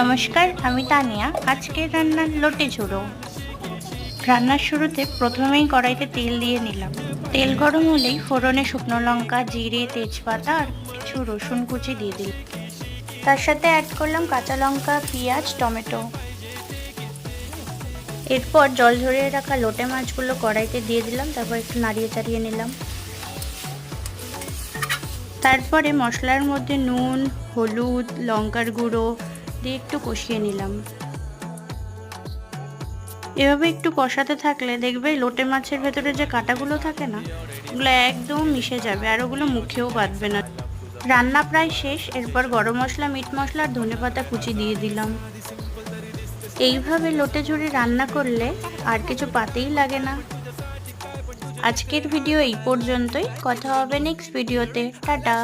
নমস্কার, আমি তানিয়া। আজকের রান্নার লোটে ঝুড়ো। রান্নার শুরুতে প্রথমেই কড়াইতে তেল দিয়ে নিলাম। তেল গরম হলেই ফোড়নে শুকনো লঙ্কা, জিরে, তেজপাতা আর কিছু রসুন কুচি দিয়ে দিই তার সাথে অ্যাড করলাম কাঁচা লঙ্কা, পেঁয়াজ, টমেটো। এরপর জল ঝরিয়ে রাখা লোটে মাছগুলো কড়াইতে দিয়ে দিলাম, তারপর একটু নাড়িয়ে চাড়িয়ে নিলাম। তারপরে মশলার মধ্যে নুন, হলুদ, লঙ্কার গুঁড়ো দিয়ে একটু কষিয়ে নিলাম। এভাবে একটু কষাতে থাকলে দেখবে লোটে মাছের ভেতরে যে কাঁটাগুলো থাকে না, ওগুলো একদম মিশে যাবে আর ওগুলো মুখেও বাঁধবে না। রান্না প্রায় শেষ, এরপর গরম মশলা, মিট মশলা আর ধনে পাতা কুচি দিয়ে দিলাম। এইভাবে লোটে ঝুড়ি রান্না করলে আর কিছু পাতেই লাগে না। আজকের ভিডিও এই পর্যন্তই। কথা হবে নেক্সট ভিডিওতে। টাটা।